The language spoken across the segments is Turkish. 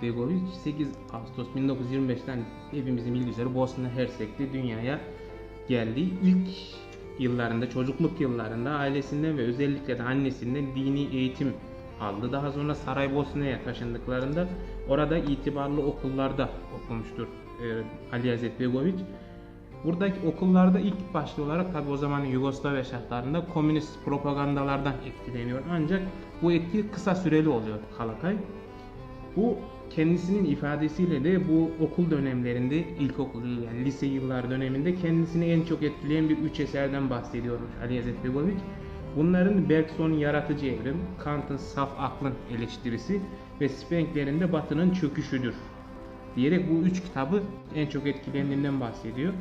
Izetbegoviç 8 Ağustos 1925'ten hepimizin üzere Bosna Hersek'te dünyaya geldiği ilk yıllarında, çocukluk yıllarında ailesinden ve özellikle de annesinden dini eğitim aldı. Daha sonra Saraybosna'ya taşındıklarında orada itibarlı okullarda okumuştur e, Ali Izetbegoviç. Buradaki okullarda ilk başta olarak tabi o zaman Yugoslavya şartlarında komünist propagandalardan etkileniyor. Ancak bu etki kısa süreli oluyor Kalakay. Bu kendisinin ifadesiyle de bu okul dönemlerinde ilkokul yani lise yıllar döneminde kendisini en çok etkileyen bir üç eserden bahsediyormuş Ali Izetbegoviç. Bunların Bergson'un Yaratıcı Evrim, Kant'ın Saf Aklın Eleştirisi ve Spengler'in de Batı'nın Çöküşüdür diyerek bu üç kitabı en çok etkilendiğinden bahsediyor.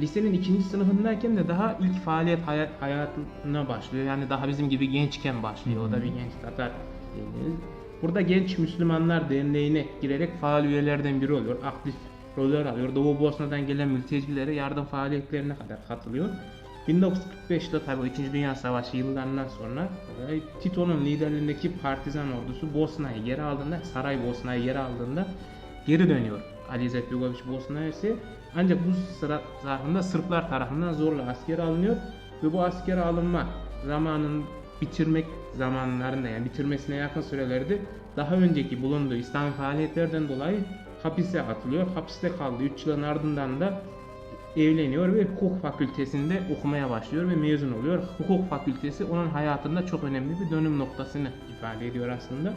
Lisenin ikinci sınıfındayken de daha ilk faaliyet hayat, hayatına başlıyor. Yani daha bizim gibi gençken başlıyor. O da bir genç Tatar diyebiliriz. Burada Genç Müslümanlar Derneği'ne girerek faal üyelerden biri oluyor. Aktif roller alıyor. Doğu Bosna'dan gelen mültecilere yardım faaliyetlerine kadar katılıyor. 1945'te tabi 2. Dünya Savaşı yıllarından sonra e, Tito'nun liderliğindeki partizan ordusu Bosna'yı geri aldığında, Saray Bosna'yı geri aldığında geri dönüyor. Ali İzzet Begoviç Bosna'ya ise ancak bu sıra zarfında Sırplar tarafından zorla asker alınıyor ve bu asker alınma zamanın bitirmek zamanlarında yani bitirmesine yakın sürelerde daha önceki bulunduğu İslami faaliyetlerden dolayı hapise atılıyor. Hapiste kaldı 3 yılın ardından da evleniyor ve hukuk fakültesinde okumaya başlıyor ve mezun oluyor. Hukuk fakültesi onun hayatında çok önemli bir dönüm noktasını ifade ediyor aslında.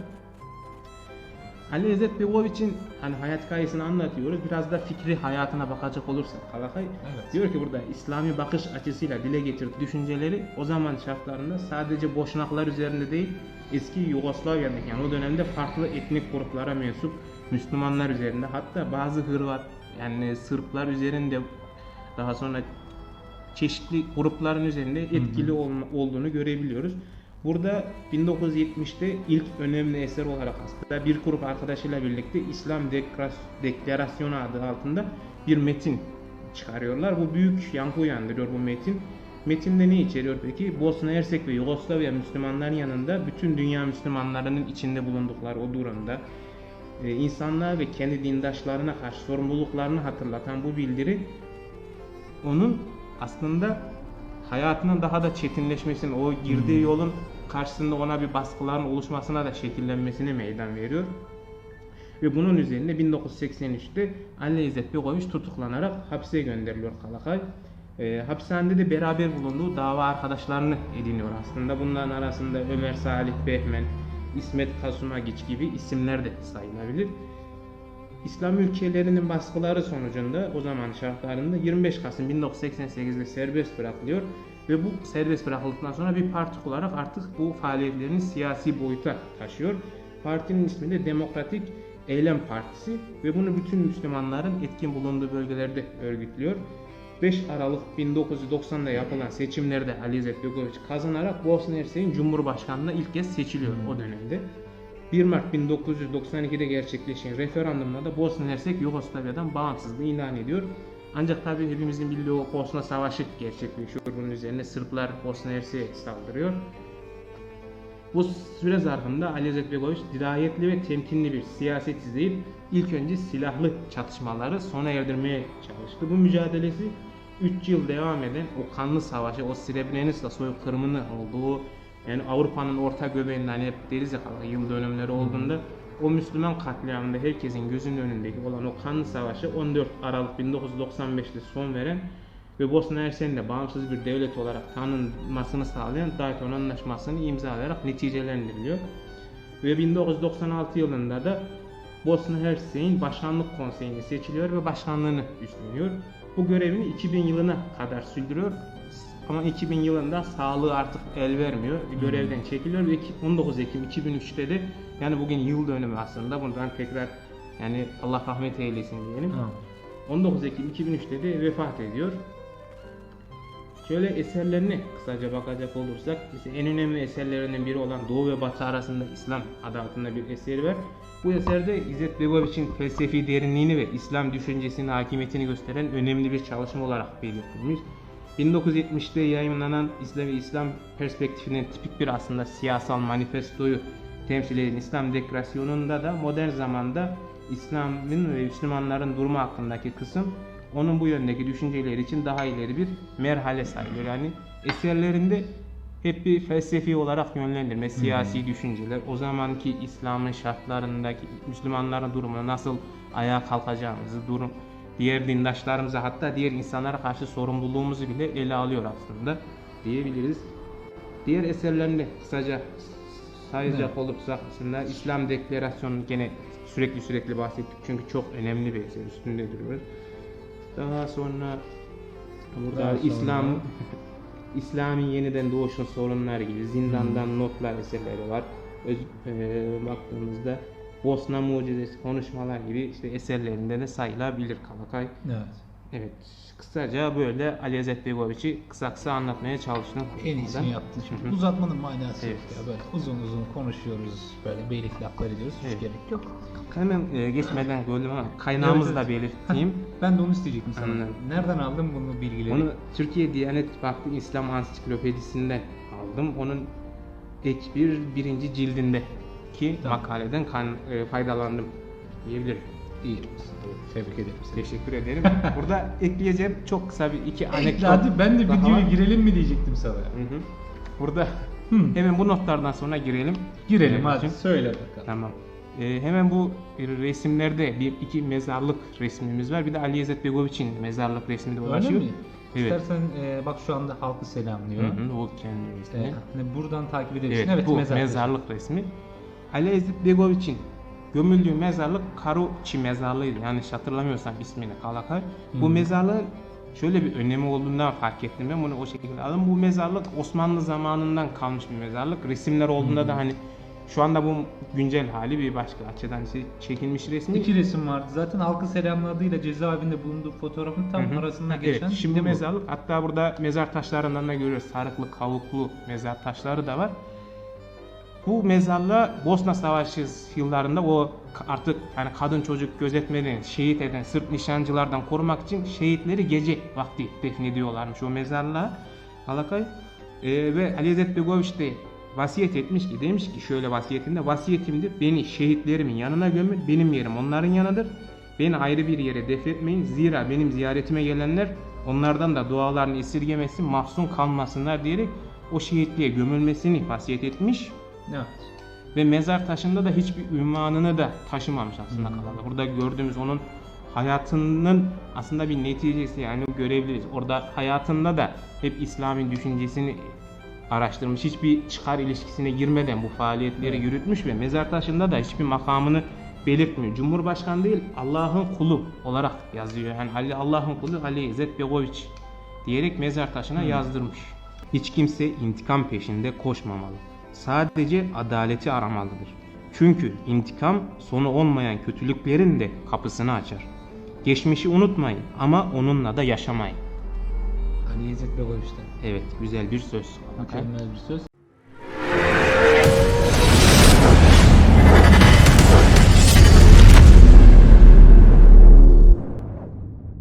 Ali İzzet Begoviç'in hani hayat hikayesini anlatıyoruz. Biraz da fikri hayatına bakacak olursak Kalakay Evet. diyor ki burada İslami bakış açısıyla dile getirdiği düşünceleri o zaman şartlarında sadece boşnaklar üzerinde değil eski Yugoslavya'daki yani o dönemde farklı etnik gruplara mensup Müslümanlar üzerinde hatta bazı Hırvat yani Sırplar üzerinde daha sonra çeşitli grupların üzerinde etkili olma- olduğunu görebiliyoruz. Burada 1970'te ilk önemli eser olarak aslında bir grup arkadaşıyla birlikte İslam Deklarasyonu adı altında bir metin çıkarıyorlar. Bu büyük yankı uyandırıyor bu metin. Metinde ne içeriyor peki? Bosna Hersek ve Yugoslavya Müslümanların yanında bütün dünya Müslümanlarının içinde bulundukları o durumda e, insanlığa ve kendi dindaşlarına karşı sorumluluklarını hatırlatan bu bildiri onun aslında hayatının daha da çetinleşmesine, o girdiği yolun karşısında ona bir baskıların oluşmasına da şekillenmesine meydan veriyor. Ve bunun üzerine 1983'te Ali İzzet Begoviç tutuklanarak hapse gönderiliyor Kalakay. E, hapishanede de beraber bulunduğu dava arkadaşlarını ediniyor aslında. Bunların arasında Ömer Salih Behmen, İsmet Kasumagiç gibi isimler de sayılabilir. İslam ülkelerinin baskıları sonucunda o zaman şartlarında 25 Kasım 1988'de serbest bırakılıyor ve bu serbest bırakıldıktan sonra bir parti olarak artık bu faaliyetlerini siyasi boyuta taşıyor. Partinin ismi de Demokratik Eylem Partisi ve bunu bütün Müslümanların etkin bulunduğu bölgelerde örgütlüyor. 5 Aralık 1990'da yapılan seçimlerde Ali İzzet Begoviç kazanarak Bosna Hersek'in Cumhurbaşkanlığına ilk kez seçiliyor o dönemde. 1 Mart 1992'de gerçekleşen referandumda da Bosna Hersek Yugoslavya'dan bağımsızlığı ilan ediyor. Ancak tabi hepimizin bildiği o Bosna Savaşı gerçekleşiyor. Bunun üzerine Sırplar Bosna Hersek'e saldırıyor. Bu süre zarfında Ali İzzet Begoviç dirayetli ve temkinli bir siyaset izleyip ilk önce silahlı çatışmaları sona erdirmeye çalıştı. Bu mücadelesi 3 yıl devam eden o kanlı savaşı, o Srebrenica soykırımının olduğu yani Avrupa'nın orta göbeğinde hani hep deriz ya yıl dönümleri olduğunda o Müslüman katliamında herkesin gözünün önündeki olan o kanlı savaşı 14 Aralık 1995'te son veren ve Bosna Hersek'in bağımsız bir devlet olarak tanınmasını sağlayan Dayton Anlaşması'nı imzalayarak neticelendiriliyor. Ve 1996 yılında da Bosna Hersek'in Başkanlık Konseyi'ne seçiliyor ve başkanlığını üstleniyor. Bu görevini 2000 yılına kadar sürdürüyor. Ama 2000 yılında sağlığı artık el vermiyor. Görevden çekiliyor ve 19 Ekim 2003'te de yani bugün yıl dönümü aslında bundan tekrar yani Allah rahmet eylesin diyelim. Tamam. 19 Ekim 2003'te de vefat ediyor. Şöyle eserlerine kısaca bakacak olursak, işte en önemli eserlerinden biri olan Doğu ve Batı arasında İslam adı altında bir eseri var. Bu eserde İzzet Begoviç'in felsefi derinliğini ve İslam düşüncesinin hakimiyetini gösteren önemli bir çalışma olarak belirtilmiş. 1970'te yayınlanan İslam ve İslam perspektifinden tipik bir aslında siyasal manifestoyu temsil eden İslam Deklarasyonunda da modern zamanda İslam'ın ve Müslümanların durumu hakkındaki kısım onun bu yöndeki düşünceleri için daha ileri bir merhale sayılıyor. Yani eserlerinde hep bir felsefi olarak yönlendirme, siyasi düşünceler, o zamanki İslam'ın şartlarındaki Müslümanların durumuna nasıl ayağa kalkacağımızı, durum diğer dindaşlarımıza hatta diğer insanlara karşı sorumluluğumuzu bile ele alıyor aslında diyebiliriz. Diğer eserlerinde kısaca sayacak olursak aslında İslam Deklarasyonu gene sürekli sürekli bahsettik çünkü çok önemli bir eser üstünde duruyoruz. Daha sonra burada Daha sonra- İslam İslam'ın yeniden doğuşun sorunları gibi zindandan notlar eserleri var. Öz, e, baktığımızda Bosna mucizesi konuşmalar gibi işte eserlerinde de sayılabilir Kalakay. Evet. Evet, kısaca böyle Ali Ezzet Begoviç'i kısa kısa anlatmaya çalıştım. En iyisini yaptın. Şimdi Hı hı. uzatmanın manası Evet. yok ya. Böyle uzun uzun konuşuyoruz. Böyle beylik laflar ediyoruz. Hiç Evet. gerek yok. Hemen e, geçmeden gördüm ama kaynağımızı Evet, da belirteyim. Ben de onu isteyecektim sana. Anladım. Nereden aldın bunu bilgileri? Onu Türkiye Diyanet Vakfı İslam Ansiklopedisinden aldım. Onun ek bir birinci cildinde ki Tamam. makaleden kan- e, faydalandım diyebilirim. İyi. Tebrik ederim seni. Teşekkür ederim. Burada ekleyeceğim çok kısa bir iki anekdot. Hadi ben de videoya var. girelim mi diyecektim sana. Hı hı. Burada Hı. hemen bu notlardan sonra girelim. Girelim Ee, hadi söyle bakalım. Tamam. Ee, hemen bu resimlerde bir iki mezarlık resmimiz var. Bir de Ali İzzet Begoviç'in mezarlık resmi de Öyle ulaşıyor. mi? Evet. İstersen e, bak şu anda halkı selamlıyor. Hı hı, o kendi resmi. E, hani buradan takip edebilirsin. Evet, Evet, bu mezar. mezarlık resmi. Ali İzzet Begoviç'in gömüldüğü mezarlık Karuçi mezarlığıydı. Yanlış hatırlamıyorsam ismini Kalakay. Bu mezarlığın şöyle bir önemi olduğundan fark ettim ben bunu o şekilde aldım. Bu mezarlık Osmanlı zamanından kalmış bir mezarlık. Resimler olduğunda da hani şu anda bu güncel hali bir başka açıdan işte çekilmiş resmi. İki resim vardı. Zaten halkı selamladığıyla cezaevinde bulunduğu fotoğrafın tam Hı hı. arasında Evet, geçen. şimdi mezarlık hatta burada mezar taşlarından da görüyoruz. Sarıklı, kavuklu mezar taşları da var. Bu mezarlığa Bosna Savaşı yıllarında o artık yani kadın çocuk gözetmeden şehit eden Sırp nişancılardan korumak için şehitleri gece vakti defnediyorlarmış o mezarlığa. Alakay. Ee, ve Ali İzzet Begoviç de vasiyet etmiş ki demiş ki şöyle vasiyetinde vasiyetimdir beni şehitlerimin yanına gömün benim yerim onların yanıdır. Beni ayrı bir yere defnetmeyin zira benim ziyaretime gelenler onlardan da dualarını esirgemesin mahzun kalmasınlar diyerek o şehitliğe gömülmesini vasiyet etmiş. Evet. Ve mezar taşında da hiçbir ünvanını da taşımamış aslında Hmm. Kalada. Burada gördüğümüz onun hayatının aslında bir neticesi yani görebiliriz. Orada hayatında da hep İslam'ın düşüncesini araştırmış. Hiçbir çıkar ilişkisine girmeden bu faaliyetleri Evet. yürütmüş ve mezar taşında da hiçbir makamını belirtmiyor. Cumhurbaşkanı değil Allah'ın kulu olarak yazıyor. Yani Ali Allah'ın kulu Ali İzzet Begoviç diyerek mezar taşına yazdırmış. Hiç kimse intikam peşinde koşmamalı. Sadece adaleti aramalıdır. Çünkü intikam sonu olmayan kötülüklerin de kapısını açar. Geçmişi unutmayın ama onunla da yaşamayın. Ali İzzet Begoviç'ten. Evet, güzel bir söz. Mükemmel bir söz.